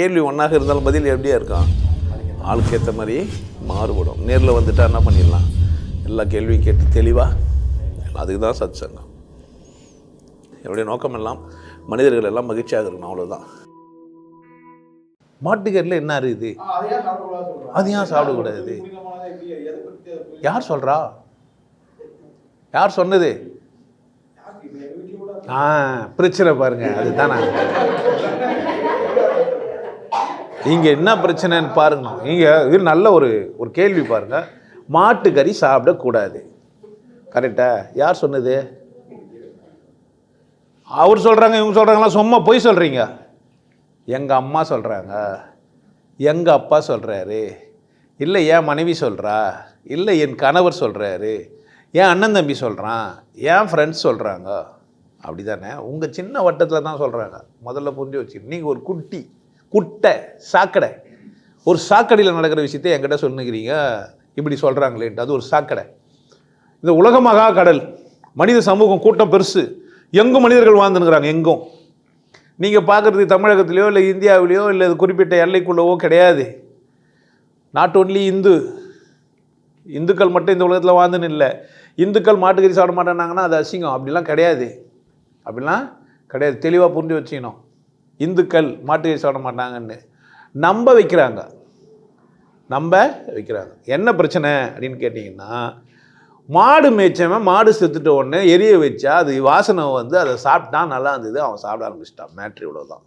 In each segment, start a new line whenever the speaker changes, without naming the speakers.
கேள்வி ஒன்றாக இருந்தாலும் பதில் எப்படியா இருக்கும்? ஆளுக்கு ஏற்ற மாதிரி மாறுபடும். நேரில் வந்துட்டா என்ன பண்ணிடலாம்? எல்லா கேள்வியும் கேட்டு தெளிவாக அதுக்கு தான் சத் சங்கம் என்னுடைய நோக்கம் எல்லாம் மனிதர்கள் எல்லாம் மகிழ்ச்சியாக இருக்கணும் அவ்வளோதான் மாட்டுக்கறியில் என்ன இருக்குது அது ஏன் சாப்பிடக்கூடாது? யார் சொல்கிறா யார் சொன்னது? ஆ பிரச்சனை பாருங்க அதுதானே இங்கே என்ன பிரச்சனைன்னு பாருங்க. இங்கே இது நல்ல ஒரு ஒரு கேள்வி பாருங்கள் மாட்டுக்கறி சாப்பிடக்கூடாது கரெக்டா யார் சொன்னது? அவர் சொல்கிறாங்க இவங்க சொல்கிறாங்களா சும்மா பொய் சொல்கிறீங்க எங்கள் அம்மா சொல்கிறாங்க எங்கள் அப்பா சொல்கிறாரு இல்லை என் மனைவி சொல்கிறா இல்லை என் கணவர் சொல்கிறாரு என் அண்ணன் தம்பி சொல்கிறான் என் ஃப்ரெண்ட்ஸ் சொல்கிறாங்க அப்படி தானே உங்கள் சின்ன வட்டத்தில் தான் சொல்கிறாங்க முதல்ல புரிஞ்சு வச்சு நீங்கள் ஒரு குட்டி. குட்டை சாக்கடை. ஒரு சாக்கடையில் நடக்கிற விஷயத்தை என்கிட்ட சொல்லுங்கிறீங்க இப்படி சொல்கிறாங்களேன்ட்டு அது ஒரு சாக்கடை. இந்த உலக மகா கடல். மனித சமூகம் கூட்டம் பெருசு. எங்கும் மனிதர்கள் வாழ்ந்துனுங்கிறாங்க எங்கும். நீங்கள் பார்க்குறது தமிழகத்திலையோ இல்லை இந்தியாவிலையோ இல்லை இது குறிப்பிட்ட எல்லைக்குள்ளவோ கிடையாது. Not only Hindu. இந்துக்கள் மட்டும் இந்த உலகத்தில் வாழ்ந்துன்னு இல்லை. இந்துக்கள் மாட்டுக்கறி சாப்பிட மாட்டேன்னாங்கன்னா அது அசிங்கம். அப்படிலாம் கிடையாது. அப்படிலாம் கிடையாது. தெளிவாக புரிஞ்சு வச்சுக்கணும். இந்துக்கள் மாட்டு சாப்பிட மாட்டாங்கன்னு நம்ப வைக்கிறாங்க. நம்ப வைக்கிறாங்க. என்ன பிரச்சனை அப்படின்னு கேட்டிங்கன்னா மாடு மேய்ச்சவன் மாடு செத்துட்ட உடனே எரிய வச்சா அது வாசனை வந்து அதை சாப்பிட்டான் நல்லா இருந்தது அவன் சாப்பிட ஆரம்பிச்சிட்டான். மேட்ரி இவ்வளோதான்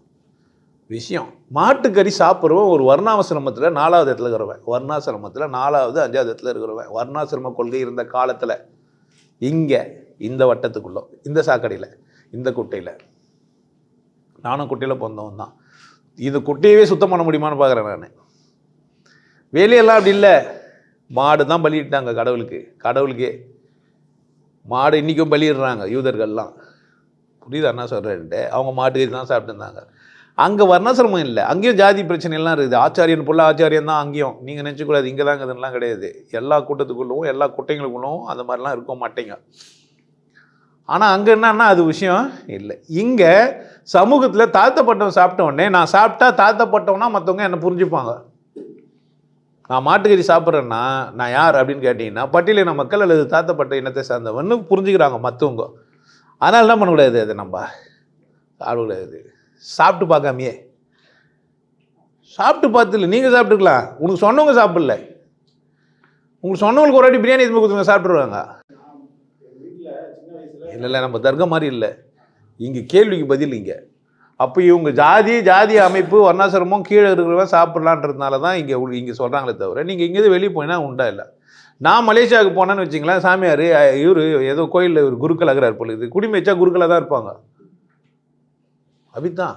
விஷயம். மாட்டுக்கறி சாப்பிட்றவன் ஒரு வர்ணாசிரமத்தில் நாலாவது இடத்துல இருக்கிறவன். வர்ணாசிரமத்தில் நாலாவது அஞ்சாவது இடத்துல இருக்கிறவன். வர்ணாசிரம கொள்கை இருந்த காலத்தில் இங்கே இந்த வட்டத்துக்குள்ளே இந்த சாக்கடையில் இந்த குட்டையில் நானும் குட்டையில் பிறந்தவன் தான். இது குட்டையவே சுத்தம் பண்ண முடியுமான்னு பார்க்குறேன் நான். வேலையெல்லாம் அப்படி இல்லை. மாடு தான் பலியிட்டாங்க கடவுளுக்கு. கடவுளுக்கே மாடு இன்றைக்கும் பலியிடுறாங்க யூதர்கள்லாம். புரியுதா என்ன சொல்கிறேன்ட்டு அவங்க மாட்டுக்கு தான் சாப்பிட்டுருந்தாங்க. அங்கே வர்ணாசிரமம் இல்லை. அங்கேயும் ஜாதி பிரச்சனை எல்லாம் இருக்குது. ஆச்சாரியன் புள்ள ஆச்சாரியன் தான் அங்கேயும். நீங்கள் நினச்சிக்கூடாது. இங்கே தான் கிடையாது. எல்லா கூட்டத்துக்குள்ளவும் எல்லா குட்டைங்களுக்குள்ளவும் அந்த மாதிரிலாம் இருக்க மாட்டேங்க. ஆனால் அங்கே என்னன்னா அது விஷயம் இல்லை. இங்கே சமூகத்தில் தாழ்த்தப்பட்டவன் சாப்பிட்ட நான் சாப்பிட்டா தாழ்த்தப்பட்டவனா மற்றவங்க என்னை புரிஞ்சுப்பாங்க. நான் மாட்டுக்கறி சாப்பிட்றேன்னா நான் யார் அப்படின்னு கேட்டிங்கன்னா பட்டியலின மக்கள் அல்லது தாத்தப்பட்ட இனத்தை சார்ந்தவன்னு புரிஞ்சுக்கிறாங்க மற்றவங்க அதனால் என்ன பண்ணக்கூடாது அது நம்ம? சாப்பிடக்கூடாது சாப்பிட்டு பார்க்காமையே. சாப்பிட்டு பார்த்துல நீங்கள் சாப்பிட்டுக்கலாம். உனக்கு சொன்னவங்க சாப்பிடல. உங்களுக்கு சொன்னவங்களுக்கு ஒரு வாட்டி பிரியாணி எதுவுமே கொடுத்துருங்க சாப்பிட்ருவாங்க இல்லை இல்லை நம்ம தர்க்கம் மாதிரி இல்லை. இங்கே கேள்விக்கு பதில் இங்கே. அப்போ இவங்க ஜாதி ஜாதி அமைப்பு வர்ணாசிரமம் கீழே இருக்கிறவன் சாப்பிட்லான்றதுனால தான் இங்கே இங்கே சொல்கிறாங்களே தவிர நீங்கள் இங்கேருந்து வெளியே போயினா உண்டா இல்லை? நான் மலேசியாவுக்கு போனேன்னு வச்சிங்களேன் சாமியார் இவர் ஏதோ கோயிலில் ஒரு குருக்கள் ஆகிறார் போல இது குடிமை வச்சா குருக்களாக தான் இருப்பாங்க. அப்படித்தான்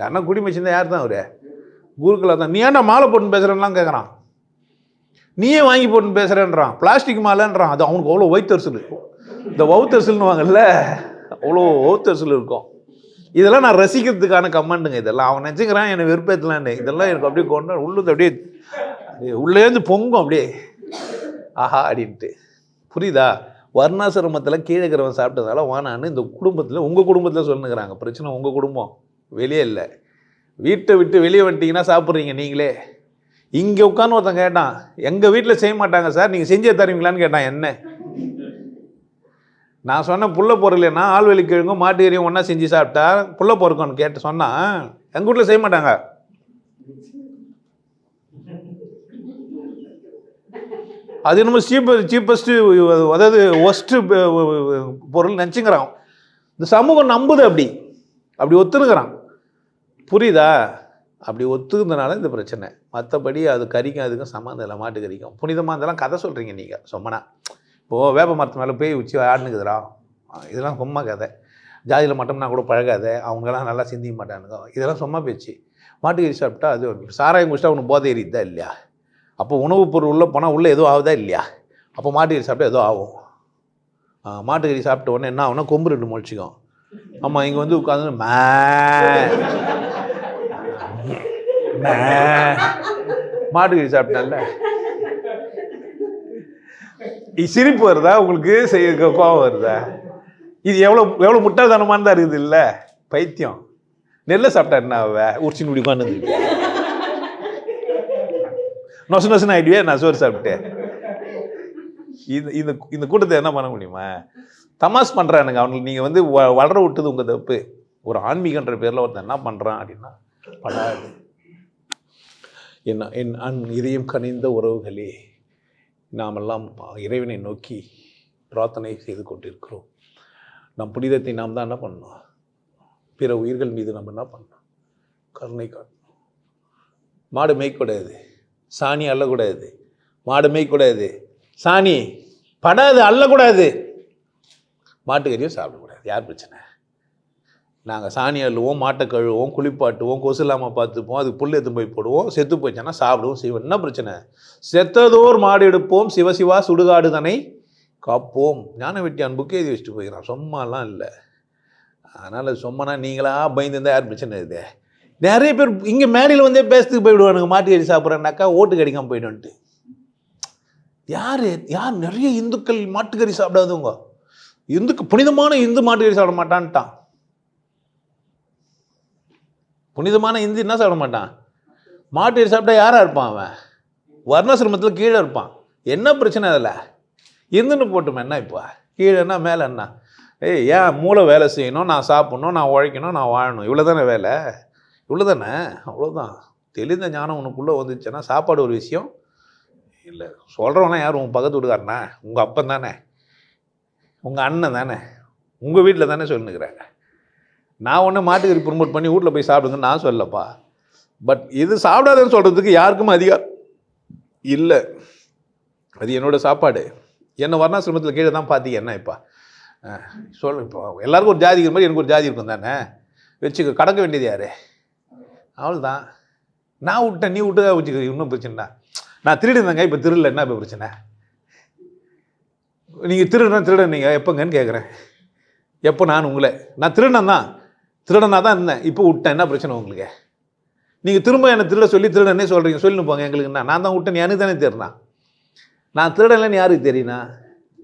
யாருன்னா குடிமை வச்சிருந்தா யார் தான் அவரு? குருக்களாக தான். நீ ஏன்டா மாலை போட்டுன்னு பேசுகிறேன்லாம் கேட்குறான் நீயே வாங்கி போட்டுன்னு பேசுகிறேன்றான் பிளாஸ்டிக் மாலைன்றான். அது அவனுக்கு அவ்வளோ வைத்தரிசல் இந்த வவுத்தரிசல்னு அவ்வளோ வவுத்தரிசல் இருக்கும். இதெல்லாம் நான் ரசிக்கிறதுக்கான கமெண்ட்டுங்க இதெல்லாம். அவன் நினச்சிக்கிறான் என்னை வெறுப்பேற்றலான்னு இதெல்லாம் எனக்கு அப்படியே கொண்டு உள்ளது அப்படியே அப்படியே உள்ளேருந்து பொங்கும் அப்படியே. ஆஹா அப்படின்ட்டு. புரியுதா? வர்ணாசிரமத்தில் கீழே இருக்கிறவன் சாப்பிட்டதால வானான்னு இந்த குடும்பத்தில் உங்கள் குடும்பத்தில் சொல்லுங்கிறாங்க. பிரச்சனை உங்கள் குடும்பம். வெளியே இல்லை. வீட்டை விட்டு வெளியே வந்துட்டீங்கன்னா சாப்பிட்றீங்க நீங்களே. இங்கே உட்காந்து ஒருத்தன் கேட்டான் எங்கள் வீட்டில் செய்ய மாட்டாங்க சார்? நீங்கள் செஞ்சே தருவீங்களான்னு கேட்டான் என்ன? நான் சொன்னேன் புள்ள பொருள்னா ஆள்வெளி கிழங்கும் மாட்டு கறியும் ஒன்றா செஞ்சு சாப்பிட்டா புள்ள பொறுக்கணும்னு கேட்டு சொன்னால் எங்கள் வீட்டில் செய்ய மாட்டாங்க. அது என்னமோ சீப்ப சீப்பஸ்ட்டு அதாவது ஒஸ்ட்டு பொருள் நினச்சிங்கிறான். இந்த சமூகம் நம்புது அப்படி. அப்படி ஒத்துனுக்கிறான். புரியுதா? அப்படி ஒத்துக்கிறதுனால இந்த பிரச்சனை. மற்றபடி அது கறிக்கும் அதுக்கும் சம்மந்தம் இல்லை மாட்டு கறிக்கும். புனிதமாக இருந்தாலும் கதை சொல்கிறீங்க நீங்கள் சொம்மனா இப்போது வேப்ப மரத்து மேலே போய் உச்சி ஆடுனுக்குதுடா. இதெல்லாம் சும்மா கதை. ஜாதியில் மட்டும்னா கூட பழகாத அவங்கெல்லாம் நல்லா சிந்திக்க மாட்டானுங்க. இதெல்லாம் சும்மா பேச்சு. மாட்டுக்கறி சாப்பிட்டா அது சாராயம் குடிச்சா அவனுக்கு போதை எரியுதா இல்லையா? அப்போ உணவுப் பொருள் உள்ளே போனால் உள்ளே எதுவும் ஆகுதா இல்லையா? அப்போ மாட்டுக்கறி சாப்பிட்டா எதுவும் ஆகும்? மாட்டுக்கறி சாப்பிட்ட உடனே என்ன ஆகும்னா கொம்பு ரெண்டு முழிச்சிக்கும் ஆமாம் இங்கே வந்து உட்காந்து மே மே. மாட்டுக்கறி சாப்பிட்டால சிரிப்பு வருதா? உங்களுக்கு செய்ய கோவம் வருதா? இது எவ்வளோ எவ்வளோ முட்டாள்தனமானதா இருக்குது இல்லை? பைத்தியம். நெல்லை சாப்பிட்டா என்ன ஆவ? உரிச்சின்னு இப்படி உட்காந்து நொசு நொசுன்னு ஆகிடுவே நான் சோறு சாப்பிட்டேன். இந்த இந்த இந்த கூட்டத்தை என்ன பண்ண முடியுமா? தமாஸ் பண்ணுறானுங்க அவனுக்கு நீங்கள் வந்து வ- வளர விட்டது உங்கள் தப்பு. ஒரு ஆன்மீகன்ற பேரில் ஒருத்தன் என்ன பண்ணுறான் அப்படின்னா படாது. என்ன என் அன் இதயம் கனிந்த உறவுகளே நாமெல்லாம் இறைவனை நோக்கி பிரார்த்தனை செய்து கொண்டிருக்கிறோம். நம் புனிதத்தை நாம் தான் என்ன பண்ணணும்? பிற உயிர்கள் மீது நம்ம என்ன பண்ணணும்? கருணை காட்டணும். மாடு மேய்க்கூடாது சாணி அள்ளக்கூடாது. மாடு மேய்க்கூடாது சாணி படாது அள்ளக்கூடாது. மாட்டுக்கறியும் சாப்பிடக்கூடாது. யார் பிரச்சனை? நாங்கள் சாணி அள்ளுவோம் மாட்டை கழுவோம் குளிப்பாட்டுவோம் கொசு இல்லாமல் பார்த்துப்போம் அதுக்கு புல் எடுத்து போய் போடுவோம். செத்து போச்சுன்னா சாப்பிடுவோம் செய்வோம். என்ன பிரச்சனை? செத்ததோர் மாடு எடுப்போம் சிவசிவா சுடுகாடு தானே காப்போம். ஞான வெட்டி புக்கே எழுதி வச்சுட்டு போய்க்கிறான் சும்மாலாம் இல்லை. அதனால் சும்மானா நீங்களா பயந்துருந்தா யார் பிரச்சனை இது? நிறைய பேர் இங்கே மேடையில் வந்தே பேசுறதுக்கு போயிடுவானுங்க. மாட்டுக்கறி சாப்பிட்றேன்னாக்கா ஓட்டு கிடைக்காம போயிடும்ட்டு யார்? யார்? நிறைய இந்துக்கள் மாட்டுக்கறி சாப்பிடாதவங்க. இந்துக்கு புனிதமான இந்து மாட்டுக்கறி சாப்பிட மாட்டான்ட்டான். புனிதமான இந்தி என்ன சாப்பிட மாட்டான்? மாட்டு சாப்பிட்டா யாராக இருப்பான் அவன்? வர்ணாசிரமத்தில் கீழே இருப்பான். என்ன பிரச்சனை அதில்? இருந்துன்னு போட்டுமே என்ன இப்போ? கீழேன்னா மேலே என்ன? ஏய் ஏன் மூளை வேலை செய்யணும் நான் சாப்பிட்ணும் நான் உழைக்கணும் நான் வாழணும்? இவ்வளோ தானே வேலை? இவ்வளோ தானே அவ்வளோதான் தெளிந்த ஞானம் உனக்குள்ளே வந்துச்சுன்னா சாப்பாடு ஒரு விஷயம். இல்லை சொல்கிறவனா யார்? உங்கள் பக்கத்து வீட்டுக்காரனா? உங்கள் அப்பன் தானே? உங்கள் அண்ணன் தானே? உங்கள் வீட்டில் தானே சொல்லுங்கிறேன் நான் ஒன்றும் மாட்டுக்கறி ப்ரொமோட் பண்ணி வீட்டில் போய் சாப்பிடுங்கன்னு நான் சொல்லப்பா. பட் இது சாப்பிடாதேன்னு சொல்கிறதுக்கு யாருக்கும் அதிகாரம் இல்லை. அது என்னோடய சாப்பாடு. என்ன வர்ணாசிரமத்தில் கீழே தான் பார்த்தீங்க என்ன இப்போ? சொல் இப்போ எல்லாருக்கும் ஒரு ஜாதி இருக்கிற மாதிரி எனக்கு ஒரு ஜாதி இருக்கும் தானே? வச்சுக்க கடக்க வேண்டியது யார்? அவ்வளோதான் நான் விட்டேன் நீ விட்டுதான் வச்சுக்க இன்னும் பிரச்சனை நான் திருடுந்தேங்க இப்போ திருடல என்ன இப்போ பிரச்சனை? நீங்கள் திருடுனா திருடன் நீங்கள் எப்போங்கன்னு கேட்குறேன் எப்போ நான் உங்களை? நான் திருடன் தான் திருடனா தான் இருந்தேன். இப்போ விட்டேன். என்ன பிரச்சனை உங்களுக்கு? நீங்கள் திரும்ப என்னை திருட சொல்லி திருடனே சொல்கிறீங்க சொல்லினு போங்க. எங்களுக்கு என்ன? நான் தான் விட்டேன். எனக்கு தானே தெரினா நான் திருடலைன்னு யாருக்கு தெரியுனா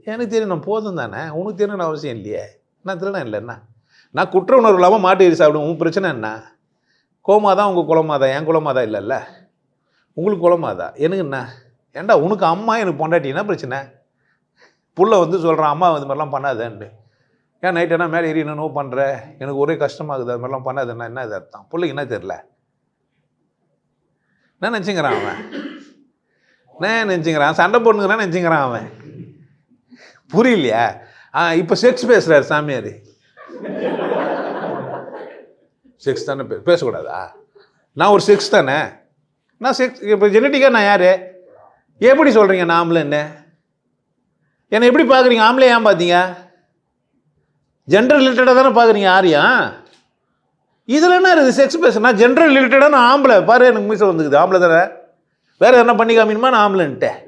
எனக்கு தெரியும். நான் போதும் தானே. உனக்கு தெரியணும்னு அவசியம் இல்லையே. நான் திருடன் இல்லை. என்ன? நான் குற்ற உணர்வு இல்லாமல் மாட்டேறி சாப்பிடுவேன். உன் பிரச்சனை என்ன? கோமாதான் உங்கள் குலமாதா? என் குலமாதா இல்லைல்ல. உங்களுக்கு குலமாதா? எனக்கு என்ன? ஏன்டா உனக்கு அம்மா எனக்கு பொண்டாட்டி. என்ன பிரச்சனை? புள்ள வந்து சொல்கிறான் அம்மா இது மாதிரிலாம் பண்ணாதேன்ட்டு ஏன் நைட் என்ன மேலே ஏறி நோ பண்ணுற எனக்கு ஒரே கஷ்டமாகுது. அது மாதிரிலாம் பண்ணாதுன்னா என்ன இது அர்த்தம்? பிள்ளைக்கு என்ன தெரில. என்ன நினச்சிங்கிறான் அவன்? என்ன நினச்சிங்கிறான்? சண்டை போட்டுங்கிறான் நினச்சிங்கிறான் அவன். புரியலையா? ஆ இப்போ செக்ஸ் பேசுகிறார் சாமியார். செக்ஸ் தானே பே பேசக்கூடாதா? நான் ஒரு செக்ஸ் தானே? நான் செக்ஸ் இப்போ ஜெனட்டிக்காக நான் யார்? எப்படி சொல்கிறீங்க நான் ஆம்பளை என்ன? என்னை எப்படி பார்க்குறீங்க ஆம்பளை ஏன் பார்த்தீங்க ஜென்டர் ரிலேட்டடாக தானே பார்க்குறீங்க ஆரியா? இதில் என்ன இருக்குது? செக்ஸ் பேசுனா ஜென்ரல் ரிலேட்டடாக நான் ஆம்பளை. பாரு எனக்கு மீசை வந்துக்குது. ஆம்பளை தானே? வேறு என்ன பண்ணி காமிக்கணுமா? நான் ஆம்பளைன்ட்டேன்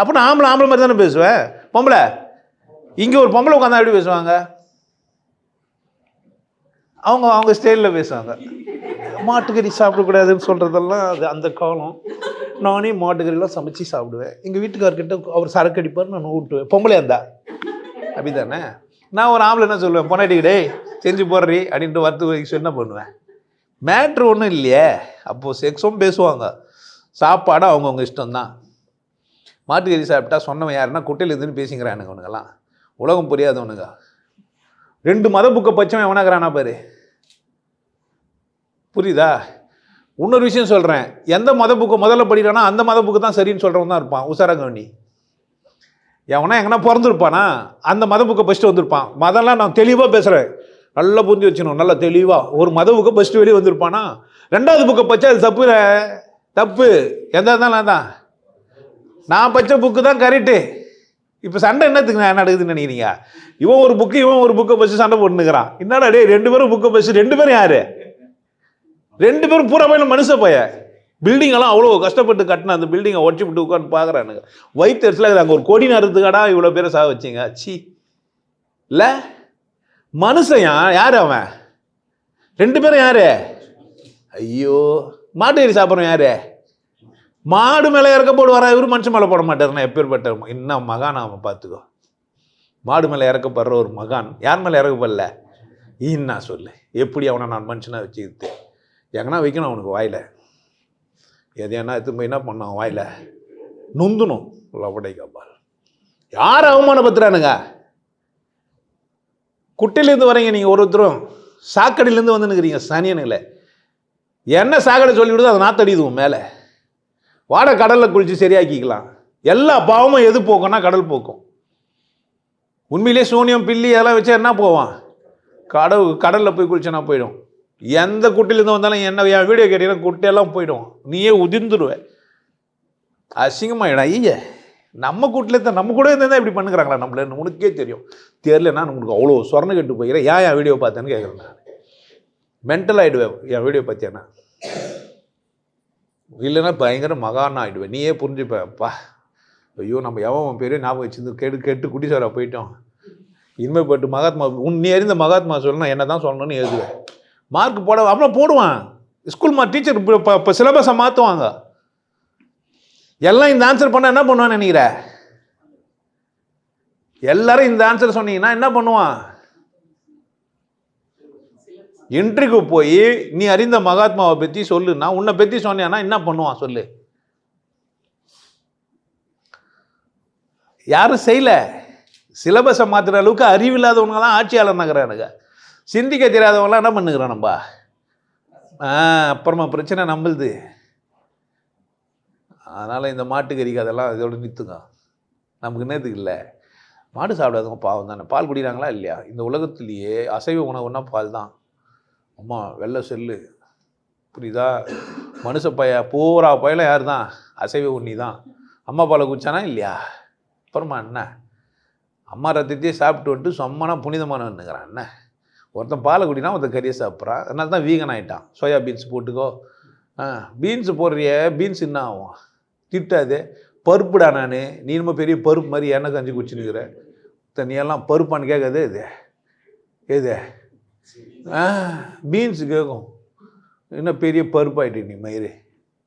அப்போ நான் ஆம்பளை ஆம்பளை மாதிரி தானே பேசுவேன்? பொம்பளை? இங்கே ஒரு பொம்பளை உட்காந்தா எப்படி பேசுவாங்க? அவங்க அவங்க ஸ்டைலில் பேசுவாங்க. மாட்டுக்கறி சாப்பிடக்கூடாதுன்னு சொல்கிறதெல்லாம் அது அந்த காலம். நானே மாட்டுக்கறிலாம் சமைச்சு சாப்பிடுவேன். எங்கள் வீட்டுக்காரர்கிட்ட அவர் சரக்கு அடிப்பார் நான் ஊட்டுவேன் பொம்பளையா இருந்தா? அப்படி தானே நான் ஒரு ஆம்பளை என்ன சொல்லுவேன்? பொன்னாட்டிக்கு டேய் செஞ்சு போடுறி அப்படின்ட்டு வறுத்து வச்சு என்ன பண்ணுவேன்? மேட்ரு ஒன்றும் இல்லையே. அப்போது செக்ஸும் பேசுவாங்க. சாப்பாடும் அவங்கவுங்க இஷ்டம்தான். மாட்டுக்கறி சாப்பிட்டா சொன்னவன் யாருன்னா குட்டையில் இருந்துன்னு பேசிக்கிறானுங்க அவனுங்கெல்லாம். உலகம் புரியாதவனுங்க ரெண்டு மத புக்கை பச்சவன் எவனாகிறானா பாரு? புரியுதா? இன்னொரு விஷயம் சொல்கிறேன் எந்த மத புக்கை முதல்ல படிக்கிறானோ அந்த மத புக்கு தான் சரின்னு சொல்கிறவன் தான் இருப்பான். உசாரங்கவனி எவனா எங்கன்னா பிறந்திருப்பானா? அந்த மத புக்கை ஃபஸ்ட்டு வந்திருப்பான். மதம்லாம் நான் தெளிவாக பேசுகிறேன் நல்லா புரிஞ்சு வச்சுக்கணும். நல்லா தெளிவாக ஒரு மத புக்கை ஃபஸ்ட்டு வெளியே வந்திருப்பானா? ரெண்டாவது புக்கை பச்சா அது தப்பு தப்பு. எந்த இருந்தாலும் தான் நான் பச்சை புக்கு தான் கரெக்டு இப்போ சண்டை என்னத்துக்கு நான் நடக்குதுன்னு நினைக்கிறீங்க? இவன் ஒரு புக்கு இவன் ஒரு புக்கை பச்சு சண்டை போட்டுக்கிறான் என்னடா டே ரெண்டு பேரும் புக்கை பச்சு ரெண்டு பேரும் யாரு? ரெண்டு பேரும் பூரா பையன் மனுஷ பையன். பில்டிங் எல்லாம் அவ்வளோ கஷ்டப்பட்டு கட்டின அந்த பில்டிங்கை உடச்சி விட்டு உட்காந்து பார்க்குறானுங்க. வயிற்றுல அங்கே ஒரு கொடி நறுத்துக்கடா இவ்வளோ பேரை சாக வச்சிங்க. சி இல்லை மனுஷன் யார் அவன்? ரெண்டு பேரும் யார்? ஐயோ மாட்டு சாப்பிட்றோம் யார்? மாடு மேலே இறக்க போடுவாரா? இவர் மனுஷன் மேலே போட மாட்டாருன்னா எப்பேற்பட்ட என்ன மகான் அவன் பார்த்துக்கோ. மாடு மேலே இறக்கப்படுற ஒரு மகான் யார் மேலே இறக்கப்படல? ஈன்னா சொல்லு. எப்படி அவனை நான் மனுஷனாக வச்சுக்கிட்டு? எங்கன்னா வைக்கணும் அவனுக்கு வாயில். எதையானா எடுத்து போய் என்ன பண்ணான்? வாயில் நுந்துணும் லவடை கபால் யார் அவமானப்படுத்துறானுங்க? குட்டையிலேருந்து வரீங்க நீங்கள் ஒருத்தரும். சாக்கடையிலேருந்து வந்து நிற்கிறீங்க சனியனுங்களே. என்ன சாக்கடை சொல்லிவிடுதோ அதை நாத்தடிதுவும் மேலே. வாட கடலில் குளித்து சரியாக்கிக்கலாம். எல்லா பாவமும் எது போக்கும்னா கடல் போக்கும். உண்மையிலே சூனியம் பில்லி அதெல்லாம் வச்சா என்ன போவான்? கடவு கடலில் போய் குளிச்சனா போயிடும். எந்த குட்டிலேருந்து வந்தாலும் என்ன என் வீடியோ கேட்டீங்கன்னா குட்டையெல்லாம் போயிடும். நீயே உதிர்ந்துடுவேன் அசிங்கமாயிடா ஐய நம்ம கூட்டில் தான் நம்ம கூட இருந்தால் இப்படி பண்ணுக்கிறாங்களா நம்மள? உனக்கே தெரியும். தெரியலன்னா உங்களுக்கு அவ்வளோ சொரணை கெட்டு போகிறேன் ஏன் என் வீடியோ பார்த்தேன்னு கேட்குறேன் நான். மென்டல் ஆகிடுவேன் என் வீடியோ பார்த்தேன்னா இல்லைன்னா பயங்கர மகான் ஆகிடுவேன் நீயே புரிஞ்சுப்பேன்ப்பா ஐயோ நம்ம எவன் பெரிய ஞாபகம் வச்சுருந்து கெடு கெட்டு குட்டி சார போயிட்டோம். இனிமேல் போட்டு மகாத்மா உன் நீ அறிந்த மகாத்மா சொல்லணும் என்ன தான் சொல்லணும்னு எழுதுவேன் மார்க் போட அப்புறம் போடுவான். ஸ்கூல் மா டீச்சர் இப்போ சிலபஸை மாற்றுவாங்க எல்லாம் இந்த ஆன்சர் பண்ணால் என்ன பண்ணுவான்னு நினைக்கிற? எல்லாரும் இந்த ஆன்சர் சொன்னீங்கன்னா என்ன பண்ணுவான்? இன்ட்ரிக்கு போய் நீ அறிந்த மகாத்மாவை பற்றி சொல்லுன்னா உன்னை பற்றி சொன்னேன்னா என்ன பண்ணுவான்? சொல்லு. யாரும் செய்யலை. சிலபஸை மாற்றுற அளவுக்கு அறிவில்லாதவங்க தான் ஆட்சியாளர் நகரானுங்க சிந்திக்க தெரியாதவங்களாம் என்ன பண்ணுகிறோம் நம்ம? ஆ அப்புறமா பிரச்சனை நம்மளுது. அதனால் இந்த மாட்டுக்கறிக்கு அதெல்லாம் இதோட நிறுத்துங்க. நமக்கு என்னதுக்கு இல்லை? மாடு சாப்பிடாதவங்க பாவம் தானே. பால் குடிக்கிறாங்களா இல்லையா? இந்த உலகத்துலேயே அசைவ உணவுன்னா பால் தான். அம்மா வெள்ளை செல்லு. புரியுதா? மனுஷ பைய பூரா பயில யார் தான்? அசைவ உண்ணி தான். அம்மா பாலை குடிச்சானா இல்லையா? அப்புறமா என்ன? அம்மா ரத்தத்தையே சாப்பிட்டு வந்துட்டு சொம்மனா புனிதமானவன்னுங்கிறான். என்ன? ஒருத்தன் பாலை குடினா ஒருத்தன் கறியை சாப்பிட்றான். அதனால தான் வீகன் ஆகிட்டான் சோயா பீன்ஸ் போட்டுக்கோ. ஆ பீன்ஸ் போடுறிய பீன்ஸ் என்ன ஆகும்? திட்டாது. பருப்புடா நான். நீ நம்ம பெரிய பருப்பு மாதிரி எண்ணெய் கஞ்சி குடிச்சுன்னுக்கிற. தண்ணியெல்லாம் பருப்பான்னு கேட்காது இது. எது? பீன்ஸு பீன்ஸ் கேட்கும். என்ன பெரிய பருப்பாயிட்டு நீ மயிறு.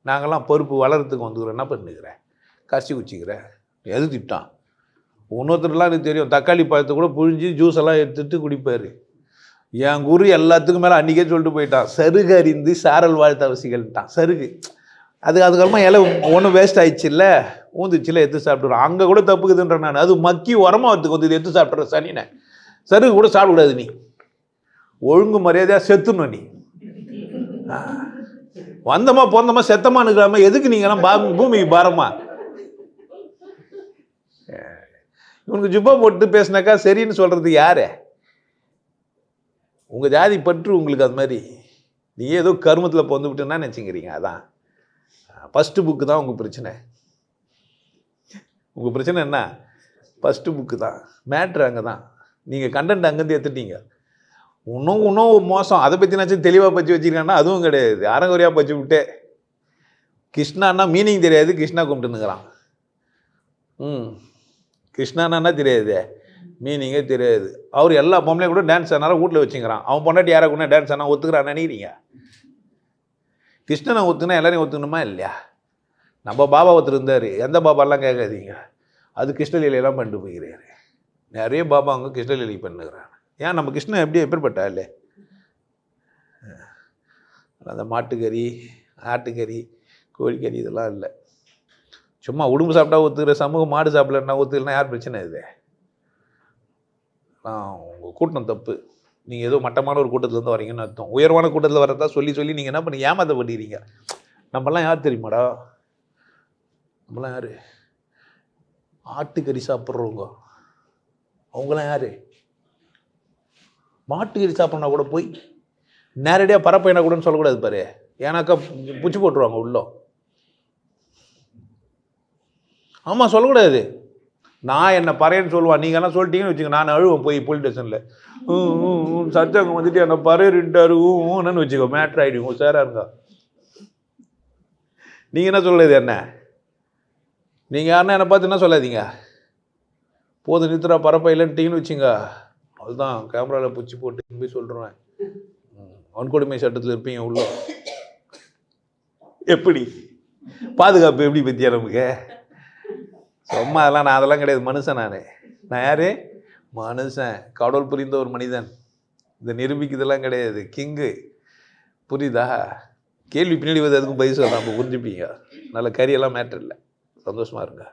நாங்கள்லாம் பருப்பு வளர்கிறதுக்கு வந்துக்கிறோம். என்ன பண்ணுக்கிறேன் கசி குச்சிக்கிறேன் எது திட்டான்? இன்னொருத்தர்லாம் எனக்கு தெரியும். தக்காளி பழத்தை கூட புழிஞ்சு ஜூஸ் எல்லாம் எடுத்துகிட்டு குடிப்பார். என் குரு எல்லாத்துக்கும் மேலே அன்றைக்கே சொல்லிட்டு போயிட்டான். சருகு அறிந்து சாரல் வாழ்த்த அவசிகள்ட்டான். சருகு. அது அதுக்கப்புறமா இலை ஒன்றும் வேஸ்ட் ஆயிடுச்சுல்ல? ஊந்துச்சுல எடுத்து சாப்பிட்டுறோம் அங்கே கூட தப்புக்குதுன்ற நான். அது மக்கி உரமா வரத்துக்கு வந்து எடுத்து சாப்பிட்ற சனினே. சருகு கூட சாப்பிடக்கூடாது நீ. ஒழுங்கு மரியாதையாக செத்துணும் நீ. வந்தமா பிறந்தமா செத்தமா எதுக்கு நீங்களாம் பா பூமிக்கு பாரமா? இவனுக்கு ஜுப்பா போட்டு பேசினாக்கா சரின்னு சொல்கிறது யாரு? உங்கள் ஜாதி பற்று உங்களுக்கு அது மாதிரி. நீ ஏதோ கருமத்தில் பொந்து விட்டுன்னா நினச்சிக்கிறீங்க அதான். ஃபஸ்ட்டு புக்கு தான் உங்கள் பிரச்சனை. உங்கள் பிரச்சனை என்ன? ஃபஸ்ட்டு புக்கு தான். மேட்ரு அங்கே தான். நீங்கள் கண்டென்ட் அங்கேருந்து எடுத்துட்டீங்க. இன்னும் இன்னும் மோசம். அதை பற்றினாச்சும் தெளிவாக பற்றி வச்சிருக்காங்கன்னா அதுவும் கிடையாது. அரங்குறையாக பச்சு விட்டே. கிருஷ்ணான்னா மீனிங் தெரியாது. கிருஷ்ணா கும்பிட்டுனுங்கிறான் ம். கிருஷ்ணானா தெரியாது? மீனிங்கே தெரியாது. அவர் எல்லா பொம்பளையும் கூட டான்ஸ் ஆனாலும் வீட்டில் வச்சுக்கிறான். அவன் பொண்டாட்டி யாரை கூட டான்ஸ் ஆனால் ஒத்துக்கிறான் நினைக்கிறீங்க கிருஷ்ணனை ஒத்துனா எல்லாரையும் ஒத்துக்கணுமா இல்லையா? நம்ம பாபா ஒருத்தர் இருந்தார். எந்த பாபாலாம் கேட்காதீங்க. அது கிருஷ்ணலீலையெல்லாம் பண்ணிட்டு போய்கிறாரு நிறைய பாபா அவங்க கிருஷ்ணலீலை பண்ணுகிறாங்க. ஏன்? நம்ம கிருஷ்ணன் எப்படி எப்பேற்பட்டா இல்லை? அந்த மாட்டுக்கறி ஆட்டுக்கறி கோழிக்கறி இதெல்லாம் இல்லை. சும்மா உடம்பு சாப்பிட்டா ஒத்துக்கிற சமூகம் மாடு சாப்பிடலன்னா ஒத்துக்கலன்னா யார் பிரச்சனை இது? நான் உங்கள் கூட்டம் தப்பு. நீங்கள் ஏதோ மட்டமான ஒரு கூட்டத்துலேருந்து வரீங்கன்னு அர்த்தம். உயர்வான கூட்டத்தில் வரதா சொல்லி சொல்லி நீங்கள் என்ன பண்ணி ஏமாத்த பண்ணிடுறீங்க நம்மலாம் யார் தெரியுமாடா? நம்மலாம் யார்? ஆட்டுக்கறி சாப்பிட்றவங்க. அவங்களாம் யார்? மாட்டுக்கறி சாப்பிட்றனா கூட போய் நேரடியாக பரப்பைனா கூடன்னு சொல்லக்கூடாது பாரு. ஏன்னாக்கா புச்சு போட்டுருவாங்க உள்ளோ. ஆமாம் சொல்லக்கூடாது. நான் என்ன பறையன்னு சொல்லுவான் நீங்கள் என்ன சொல்லிட்டீங்கன்னு வச்சுங்க நான் அழுவேன் போய் போலீஸ் ஸ்டேஷனில் சத்தியங்க வந்துட்டு என்ன பறையறிட்டாரு. ஊன்னு வச்சுக்கோ. மேட்ரு ஆகிடுவோம் சேராக இருக்கா நீங்கள் என்ன சொல்லுது என்ன? நீங்கள் யாருன்னா என்னை பார்த்து என்ன சொல்லாதீங்க? போது நிறுத்துறா பரப்ப இல்லைன்ட்டிங்கன்னு வச்சுங்க அதுதான் கேமராவில் பிடிச்சி போட்டு போய் சொல்கிறேன் வன்கொடுமை சட்டத்தில் இருப்பீங்க உள்ள. எப்படி? பாதுகாப்பு எப்படி பற்றியா நமக்கு? சும்மா அதெல்லாம் நான் அதெல்லாம் கிடையாது. மனுஷன் நான். நான் யார்? மனுஷன். கடவுள் புரிந்த ஒரு மனிதன். இதை நிரூபிக்கிறதெல்லாம் கிடையாது. கிங்கு. புரியுதா? கேள்வி பின்னாடி வந்து அதுக்கும் பதில் சொல்லலாம். நம்ம புரிஞ்சுப்பீங்க. நல்ல கறியெல்லாம் மேட்டர் இல்லை. சந்தோஷமாக இருங்க.